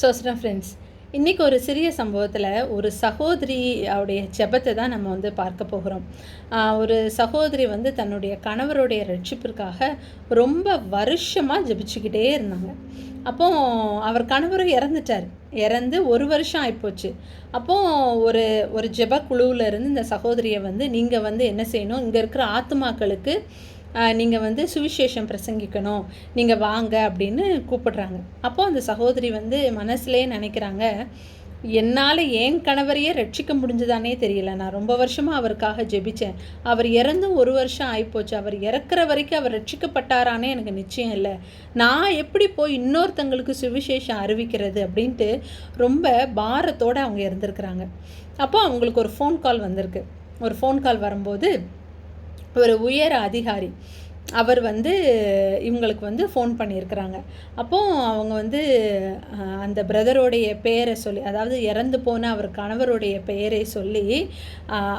சோஸ்ரம் friends இன்றைக்கி ஒரு சிறிய சம்பவத்தில் ஒரு சகோதரி அவருடைய ஜெபத்தை தான் நம்ம வந்து பார்க்க போகிறோம். ஒரு சகோதரி வந்து தன்னுடைய கணவருடைய ரட்சிப்பிற்காக ரொம்ப வருஷமாக ஜெபிச்சுக்கிட்டே இருந்தாங்க. அப்போ அவர் கணவரும் இறந்துட்டார். இறந்து ஒரு வருஷம் ஆகிப்போச்சு அப்போ ஒரு ஒரு ஜெப குழுவில் இருந்து இந்த சகோதரியை வந்து நீங்கள் வந்து என்ன செய்யணும்? இங்கே இருக்கிற ஆத்துமாக்களுக்கு நீங்கள் வந்து சுவிசேஷம் பிரசங்கிக்கணும். நீங்கள் வாங்க அப்படின்னு கூப்பிடுறாங்க. அப்போது அந்த சகோதரி வந்து மனசுலேயே நினைக்கிறாங்க என்னால் என் கணவரையே ரட்சிக்க முடிஞ்சுதானே தெரியல. நான் ரொம்ப வருஷமாக அவருக்காக ஜெபிச்சேன். அவர் இறந்தும் ஒரு வருஷம் ஆகிப்போச்சு அவர் இறக்குற வரைக்கும் அவர் ரட்சிக்கப்பட்டாரானே எனக்கு நிச்சயம் இல்லை. நான் எப்படி போய் இன்னொருத்தங்களுக்கு சுவிசேஷம் அறிவிக்கிறது? அப்படின்ட்டு ரொம்ப பாரத்தோடு அவங்க இருந்திருக்கிறாங்க. அப்போ அவங்களுக்கு ஒரு ஃபோன் கால் வந்திருக்கு. ஒரு ஃபோன் கால் வரும்போது ஒரு உயர் அதிகாரி. அவர் வந்து இவங்களுக்கு வந்து ஃபோன் பண்ணியிருக்கிறாங்க. அப்போ அவங்க வந்து அந்த பிரதருடைய பெயரை சொல்லி அதாவது இறந்து போன அவர் கணவருடைய பெயரை சொல்லி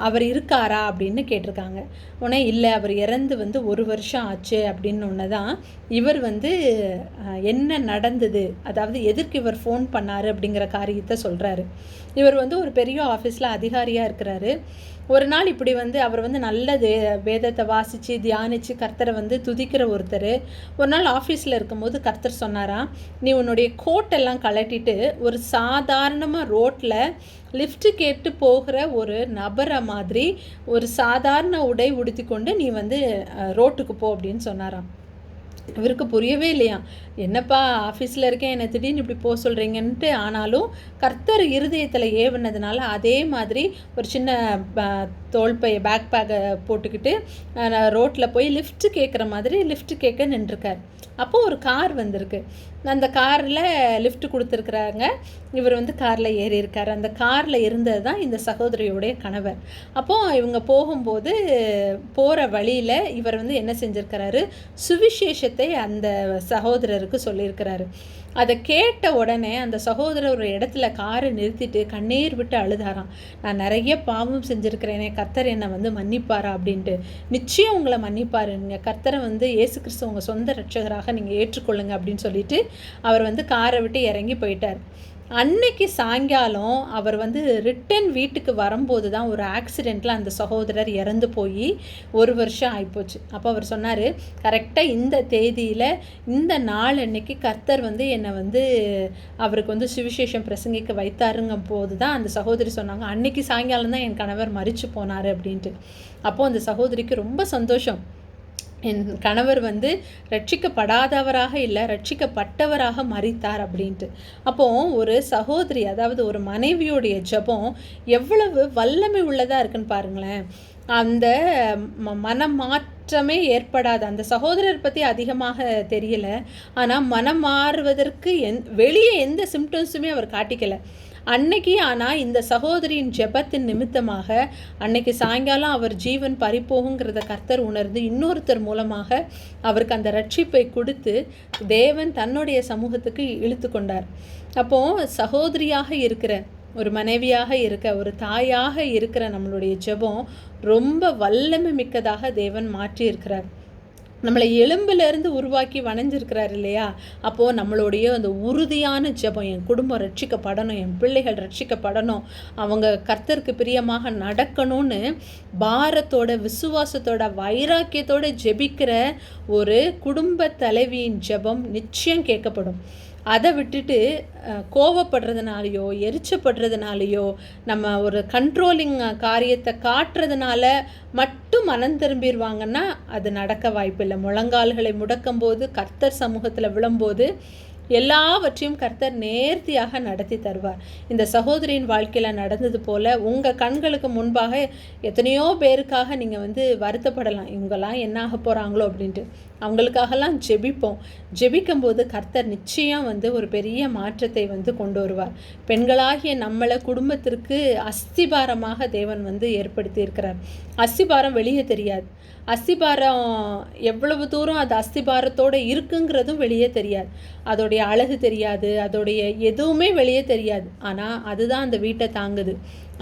அவர் இருக்காரா அப்படின்னு கேட்டிருக்காங்க. உடனே இல்லை அவர் இறந்து வந்து ஒரு வருஷம் ஆச்சு அப்படின்னு ஒன்று தான் இவர் வந்து என்ன நடந்தது அதாவது எதற்கு இவர் ஃபோன் பண்ணார் அப்படிங்கிற காரியத்தை சொல்கிறாரு இவர் வந்து ஒரு பெரிய ஆஃபீஸில் அதிகாரியாக இருக்கிறாரு. ஒரு நாள் இப்படி வந்து அவர் வந்து நல்ல தே வேதத்தை வாசித்து தியானித்து கர்த்தரை வந்து துதிக்கிற ஒருத்தர். ஒரு நாள் ஆஃபீஸில் இருக்கும்போது கர்த்தர் சொன்னாராம் நீ உன்னுடைய கோட்டெல்லாம் கலட்டிட்டு ஒரு சாதாரணமாக ரோட்டில் லிஃப்ட்டு கேட்டு போகிற ஒரு நபரை மாதிரி ஒரு சாதாரண உடை உடுத்தி கொண்டு நீ வந்து ரோட்டுக்கு போ அப்படின்னு சொன்னாராம். இவருக்கு புரியவே இல்லையா? என்னப்பா ஆஃபீஸில் இருக்கேன் என்னை திடீர்னு இப்படி போக சொல்கிறீங்கன்ட்டு ஆனாலும் கர்த்தர் இருதயத்தில் ஏவுனதுனால அதே மாதிரி ஒரு சின்ன தோல்பை பேக் பேக்கை போட்டுக்கிட்டு ரோட்டில் போய் லிஃப்ட்டு கேட்குற மாதிரி லிஃப்ட்டு கேட்க நின்றுருக்கார். அப்போது ஒரு கார் வந்திருக்கு. அந்த காரில் லிஃப்ட் கொடுத்துருக்குறாங்க. இவர் வந்து காரில் ஏறியிருக்கார். அந்த காரில் இருந்தது தான் இந்த சகோதரியுடைய கணவர். அப்போது இவங்க போகும்போது போகிற வழியில் இவர் வந்து என்ன செஞ்சுருக்கிறாரு? சுவிசேஷத்தை அந்த சகோதரருக்கு சொல்லியிருக்கிறாரு. அதை கேட்ட உடனே அந்த சகோதரர் ஒரு இடத்துல காரை நிறுத்திட்டு கண்ணீர் விட்டு அழுதாராம். நான் நிறைய பாவம் செஞ்சுருக்கிறேனே கர்த்தர் என்னை வந்து மன்னிப்பாரா? அப்படின்ட்டு. நிச்சயம் உங்களை மன்னிப்பாரு. நீங்கள் கர்த்தரை வந்து இயேசு கிறிஸ்து உங்கள் சொந்த ரட்சகராக நீங்கள் ஏற்றுக்கொள்ளுங்க அப்படின்னு சொல்லிட்டு அவர் வந்து காரை விட்டு இறங்கி போயிட்டார். அன்னைக்கு சாயங்காலம் அவர் வந்து ரிட்டன் வீட்டுக்கு வரும்போது தான் ஒரு ஆக்சிடெண்ட்டில் அந்த சகோதரர் இறந்து போய் ஒரு வருஷம் ஆகிப்போச்சு அப்போ அவர் சொன்னார் கரெக்டாக இந்த தேதியில் இந்த நாள் அன்னைக்கு கர்த்தர் வந்து என்னை வந்து அவருக்கு வந்து சுவிசேஷம் பிரசங்கிக்க வைத்தாருங்கும் போது தான் அந்த சகோதரி சொன்னாங்க. அன்னைக்கு சாயங்காலம் தான் என் கணவர் மறிச்சு போனார் அப்படின்ட்டு. அப்போது அந்த சகோதரிக்கு ரொம்ப சந்தோஷம். என் கணவர் வந்து ரட்சிக்கப்படாதவராக இல்லை ரட்சிக்கப்பட்டவராக மறித்தார் அப்படின்ட்டு. அப்போ ஒரு சகோதரி அதாவது ஒரு மனைவியுடைய ஜெபம் எவ்வளவு வல்லமை உள்ளதாக இருக்குன்னு பாருங்களேன். அந்த ம மனம் மாற்றமே அந்த சகோதரர் பற்றி அதிகமாக தெரியல. ஆனால் மனம் மாறுவதற்கு எந் வெளியே எந்த சிம்டம்ஸுமே அவர் காட்டிக்கலை. அன்னைக்கு ஆனால் இந்த சகோதரியின் ஜெபத்தின் நிமித்தமாக அன்னைக்கு சாயங்காலம் அவர் ஜீவன் பறிப்போகுங்கிறத கர்த்தர் உணர்ந்து இன்னொருத்தர் மூலமாக அவருக்கு அந்த ரட்சிப்பை கொடுத்து தேவன் தன்னுடைய சமூகத்துக்கு இழுத்து கொண்டார். அப்போது சகோதரியாக இருக்கிற ஒரு மனைவியாக இருக்க ஒரு தாயாக இருக்கிற நம்மளுடைய ஜெபம் ரொம்ப வல்லமை மிக்கதாக தேவன் மாற்றி இருக்கிறார் நம்மளை எலும்பிலிருந்து உருவாக்கி வணைஞ்சிருக்கிறார் இல்லையா? அப்போது நம்மளுடைய அந்த உறுதியான ஜெபம் என் குடும்பம் ரட்சிக்கப்படணும் என் பிள்ளைகள் ரட்சிக்கப்படணும் அவங்க கர்த்தருக்கு பிரியமாக நடக்கணும்னு பாரத்தோட விசுவாசத்தோட வைராக்கியத்தோட ஜெபிக்கிற ஒரு குடும்ப தலைவியின் ஜெபம் நிச்சயம் கேட்கப்படும். அதை விட்டுட்டு கோவப்படுறதுனாலையோ எரிச்சப்படுறதுனாலையோ நம்ம ஒரு கண்ட்ரோலிங் காரியத்தை காட்டுறதுனால மட்டும் மனம் திரும்பிடுவாங்கன்னா அது நடக்க வாய்ப்பில்லை. முழங்கால்களை முடக்கும்போது கர்த்தர் சமூகத்தில் விழும்போது எல்லாவற்றையும் கர்த்தர் நேர்த்தியாக நடத்தி தருவார். இந்த சகோதரியின் வாழ்க்கையில் நடந்தது போல் உங்கள் கண்களுக்கு முன்பாக எத்தனையோ பேருக்காக நீங்கள் வந்து வருத்தப்படலாம். இவங்கெல்லாம் என்ன ஆக போகிறாங்களோ அப்படின்ட்டு. அவங்களுக்காகலாம் ஜெபிப்போம். ஜெபிக்கும்போது கர்த்தர் நிச்சயம் வந்து ஒரு பெரிய மாற்றத்தை வந்து கொண்டு வருவார். பெண்களாகிய நம்மளை குடும்பத்திற்கு அஸ்திபாரமாக தேவன் வந்து ஏற்படுத்தி இருக்கிறார். அஸ்திபாரம் வெளியே தெரியாது. அஸ்திபாரம் எவ்வளவு தூரம் அது அஸ்திபாரத்தோடு இருக்குங்கிறதும் வெளியே தெரியாது. அதோடைய அழகு தெரியாது. அதோடைய எதுவுமே வெளியே தெரியாது. ஆனால் அதுதான் அந்த வீட்டை தாங்குது.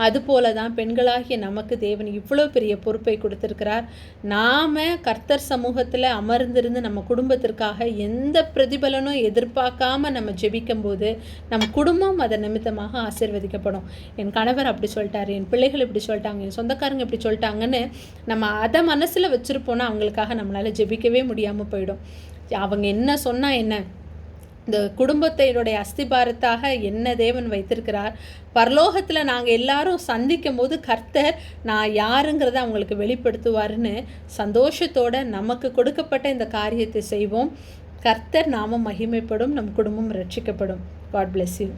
அதுபோல தான் பெண்களாகிய நமக்கு தேவன் இவ்வளோ பெரிய பொறுப்பை கொடுத்துருக்கிறார். நாம் கர்த்தர் சமூகத்தில் அமர்ந்திருந்து நம்ம குடும்பத்திற்காக எந்த பிரதிபலனும் எதிர்பார்க்காம நம்ம ஜெபிக்கும் போது நம் குடும்பம் அதை நிமித்தமாக ஆசிர்வதிக்கப்படும். என் கணவர் அப்படி சொல்லிட்டாரு என் பிள்ளைகள் இப்படி சொல்லிட்டாங்க என் சொந்தக்காரங்க இப்படி சொல்லிட்டாங்கன்னு நம்ம அதை மனசில் வச்சுருப்போன்னா அவங்களுக்காக நம்மளால் ஜெபிக்கவே முடியாமல் போயிடும். அவங்க என்ன சொன்னால் என்ன? இந்த குடும்பத்தினுடைய அஸ்திபாரத்தாக என்ன தேவன் வைத்திருக்கிறார்? பரலோகத்தில் நாங்கள் எல்லாரும் சந்திக்கும் போது கர்த்தர் நான் யாருங்கிறத அவங்களுக்கு வெளிப்படுத்துவாருன்னு சந்தோஷத்தோடு நமக்கு கொடுக்கப்பட்ட இந்த காரியத்தை செய்வோம். கர்த்தர் நாமம் மகிமைப்படும் நம் குடும்பம் ரட்சிக்கப்படும். God bless you